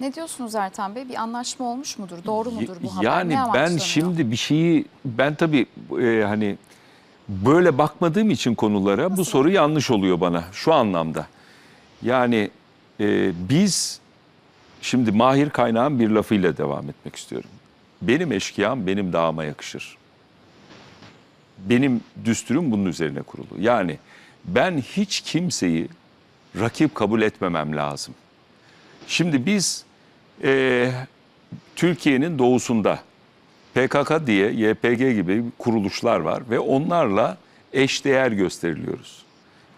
Ne diyorsunuz Ertan Bey? Bir anlaşma olmuş mudur? Doğru mudur bu haber? Yani Ne ben şimdi bir şeyi ben tabii e, hani böyle bakmadığım için konulara bu soru yanlış oluyor bana şu anlamda. Yani e, biz şimdi mahir kaynağın bir lafıyla devam etmek istiyorum. Benim eşkıyam benim dağıma yakışır. Benim düsturum bunun üzerine kurulu. Yani ben hiç kimseyi rakip kabul etmemem lazım. Şimdi biz e, Türkiye'nin doğusunda PKK diye YPG gibi kuruluşlar var ve onlarla eşdeğer gösteriliyoruz.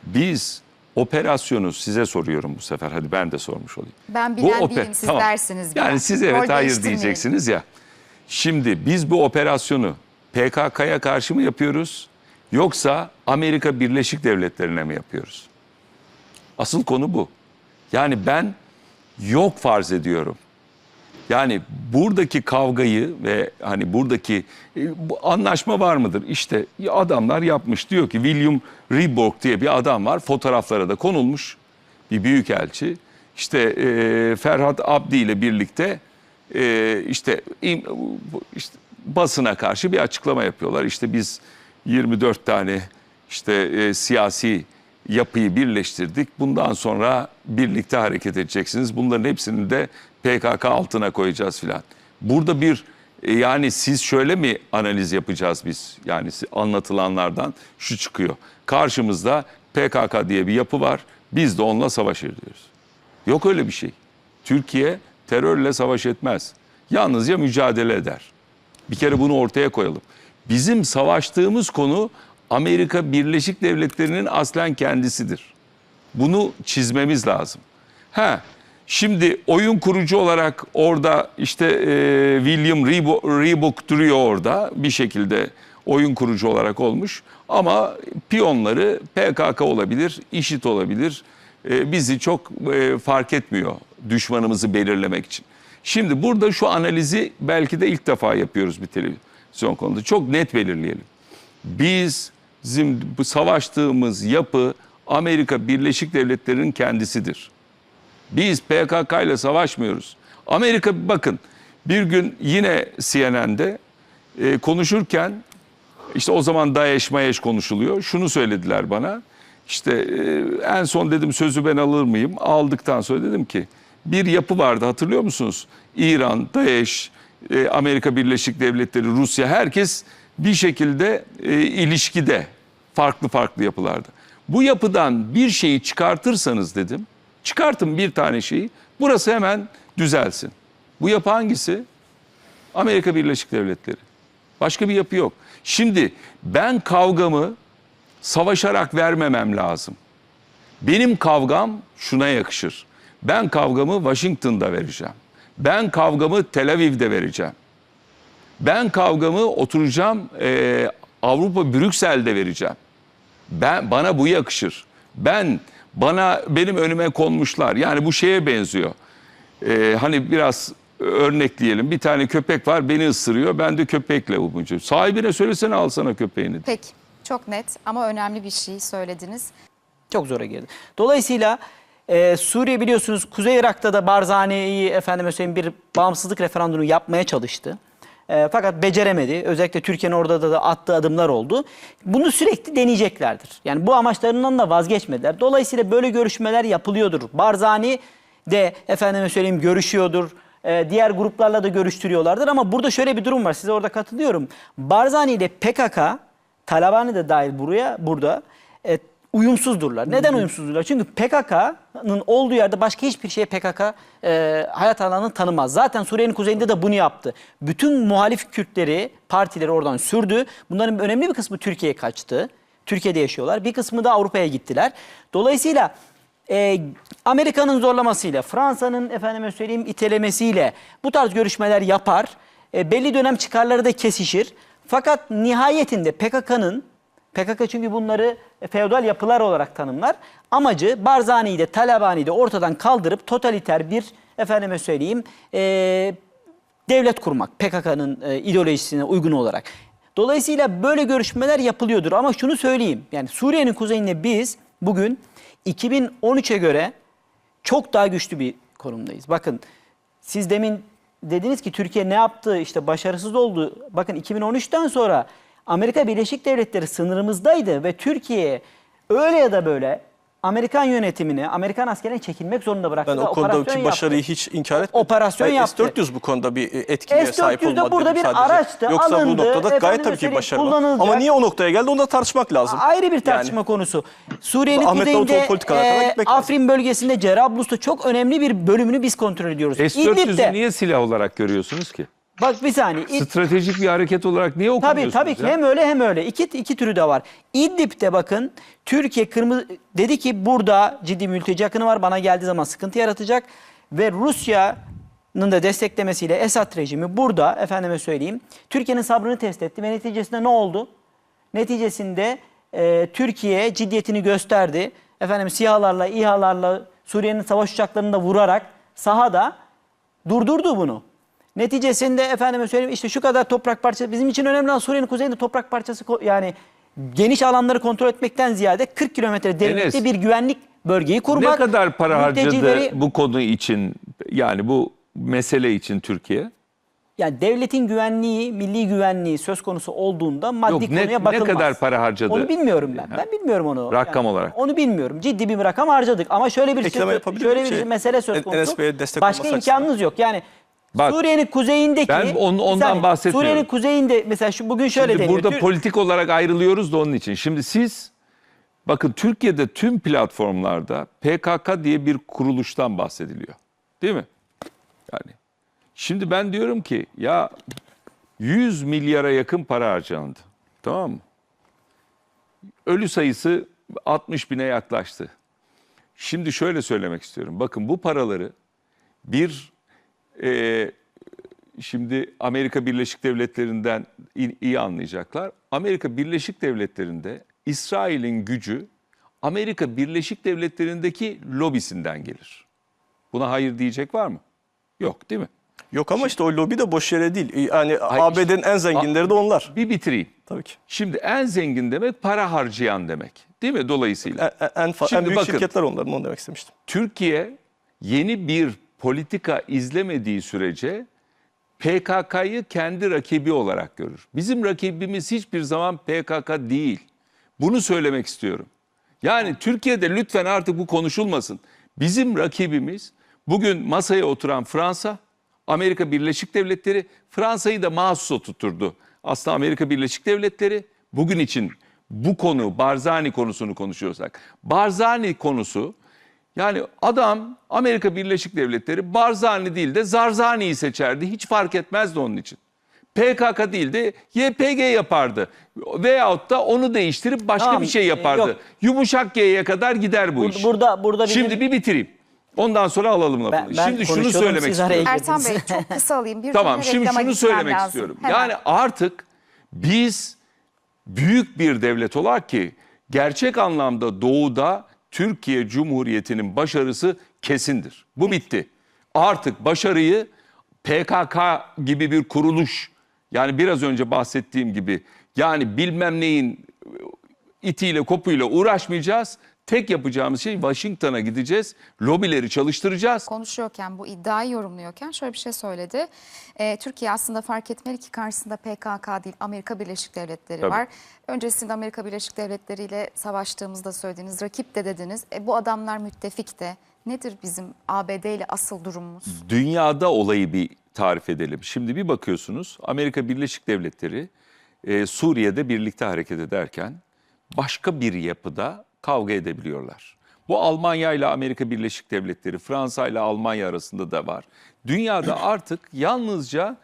Biz operasyonu size soruyorum bu sefer. Hadi ben de sormuş olayım. Ben bilen oper- değilim, siz dersiniz Yani biraz. siz evet Rol hayır diyeceksiniz ya. Şimdi biz bu operasyonu PKK'ya karşı mı yapıyoruz yoksa Amerika Birleşik Devletleri'ne mi yapıyoruz? Asıl konu bu. Yani ben yok farz ediyorum. Yani buradaki kavgayı ve hani buradaki e, bu anlaşma var mıdır? İşte adamlar yapmış. Diyor ki William Reborg diye bir adam var. Fotoğraflara da konulmuş. Bir büyükelçi. İşte e, Ferhat Abdi ile birlikte e, işte, im- işte basına karşı bir açıklama yapıyorlar. İşte biz 24 tane işte e, siyasi yapıyı birleştirdik. Bundan sonra birlikte hareket edeceksiniz. Bunların hepsini de PKK altına koyacağız filan. Burada bir e, yani siz şöyle mi analiz yapacağız biz? Yani anlatılanlardan şu çıkıyor. Karşımızda PKK diye bir yapı var. Biz de onunla savaş ediyoruz. Yok öyle bir şey. Türkiye terörle savaş etmez. Yalnızca mücadele eder. Bir kere bunu ortaya koyalım. Bizim savaştığımız konu Amerika Birleşik Devletleri'nin aslen kendisidir. Bunu çizmemiz lazım. Ha, şimdi oyun kurucu olarak orada işte e, William Reebok, duruyor orada bir şekilde oyun kurucu olarak olmuş. Ama piyonları PKK olabilir, IŞİD olabilir. E, bizi çok e, fark etmiyor düşmanımızı belirlemek için. Şimdi burada şu analizi belki de ilk defa yapıyoruz bir televizyon konuda. Çok net belirleyelim. Biz bizim bu savaştığımız yapı Amerika Birleşik Devletleri'nin kendisidir. Biz PKK ile savaşmıyoruz. Amerika bakın bir gün yine CNN'de e, konuşurken işte o zaman DAEŞ MAEŞ konuşuluyor. Şunu söylediler bana. İşte e, en son dedim sözü ben alır mıyım? Aldıktan sonra dedim ki bir yapı vardı hatırlıyor musunuz? İran, DAEŞ, e, Amerika Birleşik Devletleri, Rusya herkes bir şekilde e, ilişkide farklı farklı yapılarda. Bu yapıdan bir şeyi çıkartırsanız dedim. Çıkartın bir tane şeyi. Burası hemen düzelsin. Bu yapı hangisi? Amerika Birleşik Devletleri. Başka bir yapı yok. Şimdi ben kavgamı savaşarak vermemem lazım. Benim kavgam şuna yakışır. Ben kavgamı Washington'da vereceğim. Ben kavgamı Tel Aviv'de vereceğim. Ben kavgamı oturacağım eee, Avrupa Brüksel'de vereceğim. Ben bana bu yakışır. Ben bana benim önüme konmuşlar. Yani bu şeye benziyor. Ee, hani biraz örnekleyelim. Bir tane köpek var beni ısırıyor. Ben de köpekle umunca. Sahibine söylesene alsana köpeğini. Peki. Çok net ama önemli bir şey söylediniz. Çok zora girdi. Dolayısıyla e, Suriye biliyorsunuz Kuzey Irak'ta da Barzani'yi efendime söyleyeyim bir bağımsızlık referandumu yapmaya çalıştı. E, fakat beceremedi. Özellikle Türkiye'nin orada da, attığı adımlar oldu. Bunu sürekli deneyeceklerdir. Yani bu amaçlarından da vazgeçmediler. Dolayısıyla böyle görüşmeler yapılıyordur. Barzani de efendime söyleyeyim görüşüyordur. E, diğer gruplarla da görüştürüyorlardır ama burada şöyle bir durum var. Size orada katılıyorum. Barzani ile PKK Talabani de dahil buraya burada e, uyumsuzdurlar. Neden uyumsuzdurlar? Çünkü PKK'nın olduğu yerde başka hiçbir şeye PKK e, hayat alanını tanımaz. Zaten Suriye'nin kuzeyinde de bunu yaptı. Bütün muhalif Kürtleri, partileri oradan sürdü. Bunların önemli bir kısmı Türkiye'ye kaçtı. Türkiye'de yaşıyorlar. Bir kısmı da Avrupa'ya gittiler. Dolayısıyla e, Amerika'nın zorlamasıyla, Fransa'nın efendime söyleyeyim itelemesiyle bu tarz görüşmeler yapar. E, belli dönem çıkarları da kesişir. Fakat nihayetinde PKK'nın PKK çünkü bunları feodal yapılar olarak tanımlar. Amacı Barzani'yi de Talabani'yi de ortadan kaldırıp totaliter bir efendime söyleyeyim e, devlet kurmak PKK'nın e, ideolojisine uygun olarak. Dolayısıyla böyle görüşmeler yapılıyordur ama şunu söyleyeyim. Yani Suriye'nin kuzeyinde biz bugün 2013'e göre çok daha güçlü bir konumdayız. Bakın siz demin dediniz ki Türkiye ne yaptı işte başarısız oldu. Bakın 2013'ten sonra Amerika Birleşik Devletleri sınırımızdaydı ve Türkiye öyle ya da böyle Amerikan yönetimini, Amerikan askerine çekilmek zorunda bıraktı. Ben o konudaki yaptı. başarıyı hiç inkar etmedim. Operasyon Hayır, yaptı. S-400 bu konuda bir e, etkiye S-400 sahip olmadı burada bir sadece. araçtı, Yoksa alındı, bu noktada gayet tabii ki başarılı. kullanılacak. Ama niye o noktaya geldi onu da tartışmak lazım. Ayrı bir tartışma Yani- konusu. Suriye'nin kuzeyinde e, lazım. Afrin bölgesinde Cerablus'ta çok önemli bir bölümünü biz kontrol ediyoruz. S-400'ü İdlib'de niye silah olarak görüyorsunuz ki? Bak bir saniye. İd- Stratejik bir hareket olarak niye Tabii okumuyorsunuz tabii ki ya? hem öyle hem öyle. İki, iki türü de var. İdlib'de bakın Türkiye kırmızı dedi ki burada ciddi mülteci akını var. Bana geldiği zaman sıkıntı yaratacak. Ve Rusya'nın da desteklemesiyle Esad rejimi burada efendime söyleyeyim Türkiye'nin sabrını test etti ve neticesinde ne oldu? Neticesinde e, Türkiye ciddiyetini gösterdi. Efendim SİHA'larla, İHA'larla Suriye'nin savaş uçaklarını da vurarak sahada durdurdu bunu. Neticesinde efendime söyleyeyim işte şu kadar toprak parçası bizim için önemli olan Suriye'nin kuzeyinde toprak parçası yani geniş alanları kontrol etmekten ziyade 40 kilometre derinlikte Enes, bir güvenlik bölgeyi kurmak. Ne kadar para harcadı bu konu için yani bu mesele için Türkiye? Yani devletin güvenliği, milli güvenliği söz konusu olduğunda maddi Yok, ne- konuya ne bakılmaz. kadar para harcadı? Onu bilmiyorum ben. Ben bilmiyorum onu. Rakam olarak. Onu bilmiyorum. Ciddi bir rakam harcadık ama şöyle bir Ekleme yapabilir şöyle bir Şey, mesele söz konusu. Başka açısından. imkanınız yok. Yani Bak, Suriye'nin kuzeyindeki ben on- ondan saniye, bahsetmiyorum. Suriye'nin kuzeyinde mesela şu bugün şöyle Şimdi deniyor. burada Tür- politik olarak ayrılıyoruz da onun için. Şimdi siz bakın Türkiye'de tüm platformlarda PKK diye bir kuruluştan bahsediliyor. Değil mi? Yani şimdi ben diyorum ki ya 100 milyara yakın para harcandı. Tamam mı? Ölü sayısı 60 bine yaklaştı. Şimdi şöyle söylemek istiyorum. Bakın bu paraları bir e, şimdi Amerika Birleşik Devletleri'nden iyi anlayacaklar. Amerika Birleşik Devletleri'nde İsrail'in gücü Amerika Birleşik Devletleri'ndeki lobisinden gelir. Buna hayır diyecek var mı? Yok değil mi? Yok ama işte o lobi de boş yere değil. Yani ABD'nin en zenginleri de onlar. Bir bitireyim. Tabii ki. Şimdi en zengin demek para harcayan demek. Değil mi dolayısıyla? En, en, fa- Şimdi en büyük bakın. şirketler onların onu demek istemiştim. Türkiye yeni bir politika izlemediği sürece PKK'yı kendi rakibi olarak görür. Bizim rakibimiz hiçbir zaman PKK değil. Bunu söylemek istiyorum. Yani Türkiye'de lütfen artık bu konuşulmasın. Bizim rakibimiz bugün masaya oturan Fransa, Amerika Birleşik Devletleri, Fransa'yı da mahsus oturturdu. Aslında Amerika Birleşik Devletleri bugün için bu konu Barzani konusunu konuşuyorsak. Barzani konusu yani adam Amerika Birleşik Devletleri Barzani değil de Zarzani'yi seçerdi. Hiç fark etmezdi onun için. PKK değil de YPG yapardı. Veyahut da onu değiştirip başka Tamam, bir şey yapardı. yok. Yumuşak G'ye kadar gider bu Bur- iş. burada burada bizim Şimdi bir bitireyim. Ondan sonra alalım lafını. Ben- ben şimdi şunu söylemek istiyorum. Ertan Bey çok kısa alayım. Bir Tamam şimdi şunu söylemek lazım. istiyorum. Hemen. Yani artık biz büyük bir devlet olarak ki gerçek anlamda doğuda Türkiye Cumhuriyeti'nin başarısı kesindir. Bu bitti. Artık başarıyı PKK gibi bir kuruluş yani biraz önce bahsettiğim gibi yani bilmem neyin itiyle kopuyla uğraşmayacağız. Tek yapacağımız şey Washington'a gideceğiz. Lobileri çalıştıracağız. konuşuyorken, bu iddiayı yorumluyorken şöyle bir şey söyledi. Ee, Türkiye aslında fark etmeli ki karşısında PKK değil Amerika Birleşik Devletleri Tabii. var. Öncesinde Amerika Birleşik Devletleri ile savaştığımızda söylediğiniz rakip de dediniz. E, bu adamlar müttefik de. Nedir bizim ABD ile asıl durumumuz? dünyada olayı bir tarif edelim. Şimdi bir bakıyorsunuz Amerika Birleşik Devletleri e, Suriye'de birlikte hareket ederken başka bir yapıda kavga edebiliyorlar. Bu Almanya ile Amerika Birleşik Devletleri, Fransa ile Almanya arasında da var. Dünyada artık yalnızca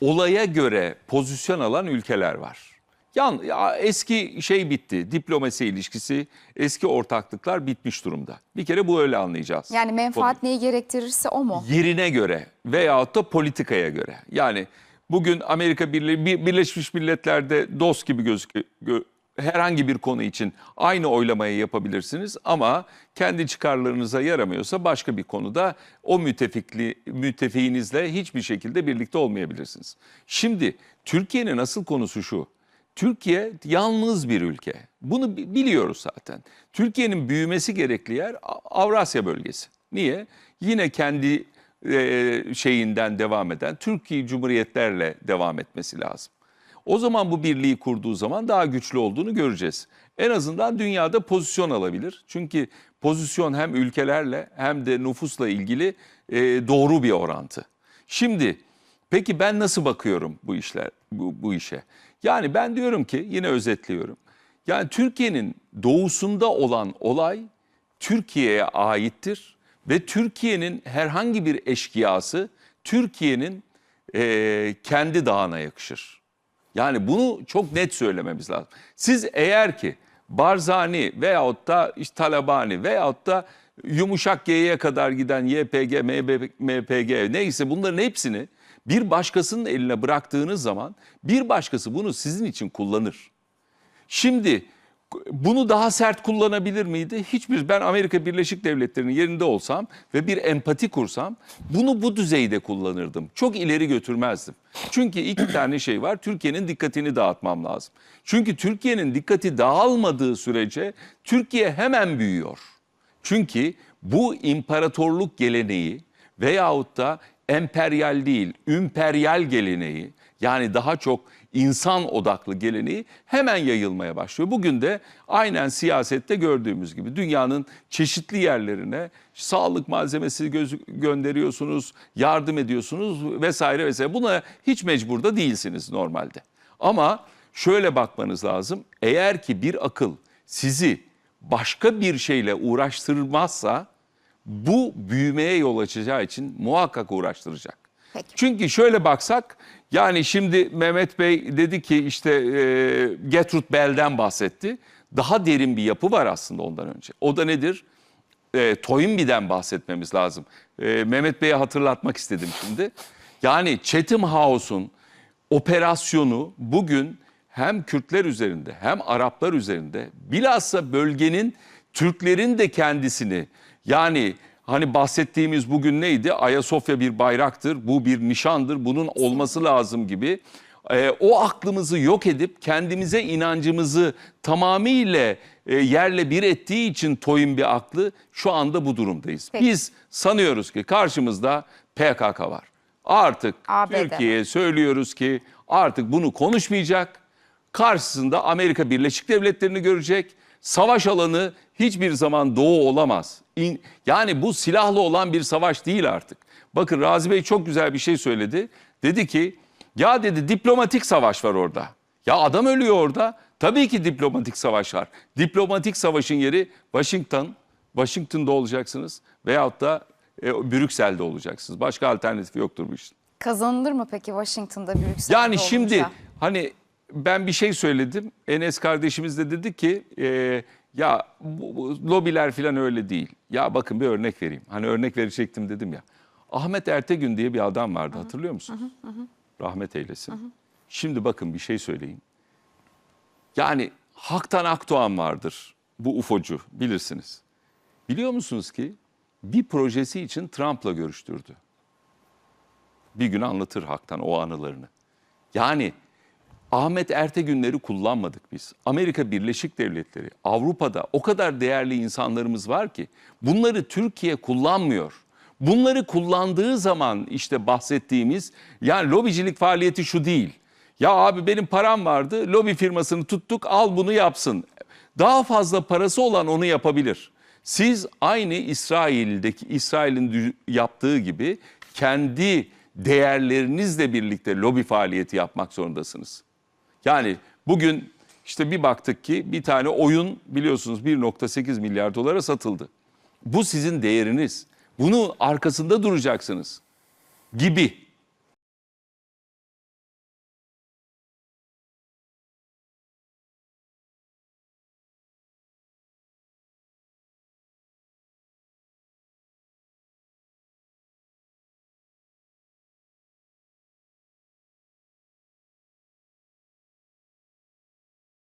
olaya göre pozisyon alan ülkeler var. Yan, ya eski şey bitti, diplomasi ilişkisi, eski ortaklıklar bitmiş durumda. Bir kere bu öyle anlayacağız. Yani menfaat neyi gerektirirse o mu? yerine göre veyahut da politikaya göre. Yani bugün Amerika Birle- Bir- Birleşmiş Milletler'de dost gibi gözüküyor. Herhangi bir konu için aynı oylamayı yapabilirsiniz ama kendi çıkarlarınıza yaramıyorsa başka bir konuda o müttefikli, müttefiğinizle hiçbir şekilde birlikte olmayabilirsiniz. Şimdi Türkiye'nin asıl konusu şu. Türkiye yalnız bir ülke. Bunu bi- biliyoruz zaten. Türkiye'nin büyümesi gerekli yer Avrasya bölgesi. Niye? Yine kendi e, şeyinden devam eden Türkiye Cumhuriyetlerle devam etmesi lazım. O zaman bu birliği kurduğu zaman daha güçlü olduğunu göreceğiz. En azından dünyada pozisyon alabilir. Çünkü pozisyon hem ülkelerle hem de nüfusla ilgili e, doğru bir orantı. Şimdi peki ben nasıl bakıyorum bu işler bu, bu işe? Yani ben diyorum ki yine özetliyorum. Yani Türkiye'nin doğusunda olan olay Türkiye'ye aittir ve Türkiye'nin herhangi bir eşkıyası Türkiye'nin eee, kendi dağına yakışır. Yani bunu çok net söylememiz lazım. Siz eğer ki Barzani veyahut da işte Talabani veyahut da yumuşak G'ye kadar giden YPG, MPG neyse bunların hepsini bir başkasının eline bıraktığınız zaman bir başkası bunu sizin için kullanır. Şimdi bunu daha sert kullanabilir miydi? Hiçbir ben Amerika Birleşik Devletleri'nin yerinde olsam ve bir empati kursam bunu bu düzeyde kullanırdım. Çok ileri götürmezdim. Çünkü iki tane şey var. Türkiye'nin dikkatini dağıtmam lazım. Çünkü Türkiye'nin dikkati dağılmadığı sürece Türkiye hemen büyüyor. Çünkü bu imparatorluk geleneği veyahut da emperyal değil, ümperyal geleneği yani daha çok insan odaklı geleneği hemen yayılmaya başlıyor. Bugün de aynen siyasette gördüğümüz gibi dünyanın çeşitli yerlerine sağlık malzemesi gönderiyorsunuz, yardım ediyorsunuz vesaire vesaire. Buna hiç mecbur da değilsiniz normalde. Ama şöyle bakmanız lazım. Eğer ki bir akıl sizi başka bir şeyle uğraştırmazsa bu büyümeye yol açacağı için muhakkak uğraştıracak. Peki. Çünkü şöyle baksak yani şimdi Mehmet Bey dedi ki işte e, Gertrude Bell'den bahsetti. Daha derin bir yapı var aslında ondan önce. O da nedir? E, Toynbee'den bahsetmemiz lazım. E, Mehmet Bey'e hatırlatmak istedim şimdi. Yani Chatham House'un operasyonu bugün hem Kürtler üzerinde hem Araplar üzerinde bilhassa bölgenin Türklerin de kendisini yani hani bahsettiğimiz bugün neydi? Ayasofya bir bayraktır, bu bir nişandır, bunun olması lazım gibi. Ee, o aklımızı yok edip kendimize inancımızı tamamıyla e, yerle bir ettiği için toyun bir aklı şu anda bu durumdayız. Peki. Biz sanıyoruz ki karşımızda PKK var. Artık. Türkiye'ye söylüyoruz ki artık bunu konuşmayacak. Karşısında Amerika Birleşik Devletleri'ni görecek. Savaş alanı hiçbir zaman doğu olamaz. İn- yani bu silahlı olan bir savaş değil artık. Bakın Razi Bey çok güzel bir şey söyledi. Dedi ki ya dedi diplomatik savaş var orada. Ya adam ölüyor orada. Tabii ki diplomatik savaş var. Diplomatik savaşın yeri Washington, Washington'da olacaksınız veyahut da e, Brüksel'de olacaksınız. Başka alternatif yoktur bu işin. Kazanılır mı peki Washington'da Brüksel'de Yani şimdi olunca? hani ben bir şey söyledim. Enes kardeşimiz de dedi ki e, ya bu, bu lobiler falan öyle değil. Ya bakın bir örnek vereyim. Hani örnek verecektim dedim ya. Ahmet Ertegün diye bir adam vardı hatırlıyor musunuz? Rahmet eylesin. Şimdi bakın bir şey söyleyeyim. Yani Haktan Akdoğan vardır. Bu ufocu bilirsiniz. Biliyor musunuz ki bir projesi için Trump'la görüştürdü. Bir gün anlatır Haktan o anılarını. Yani Ahmet Ertegünleri kullanmadık biz. Amerika Birleşik Devletleri, Avrupa'da o kadar değerli insanlarımız var ki bunları Türkiye kullanmıyor. Bunları kullandığı zaman işte bahsettiğimiz yani lobicilik faaliyeti şu değil. Ya abi benim param vardı, lobi firmasını tuttuk, al bunu yapsın. Daha fazla parası olan onu yapabilir. Siz aynı İsrail'deki İsrail'in yaptığı gibi kendi değerlerinizle birlikte lobi faaliyeti yapmak zorundasınız. Yani bugün işte bir baktık ki bir tane oyun biliyorsunuz 1.8 milyar dolara satıldı. Bu sizin değeriniz. Bunu arkasında duracaksınız gibi.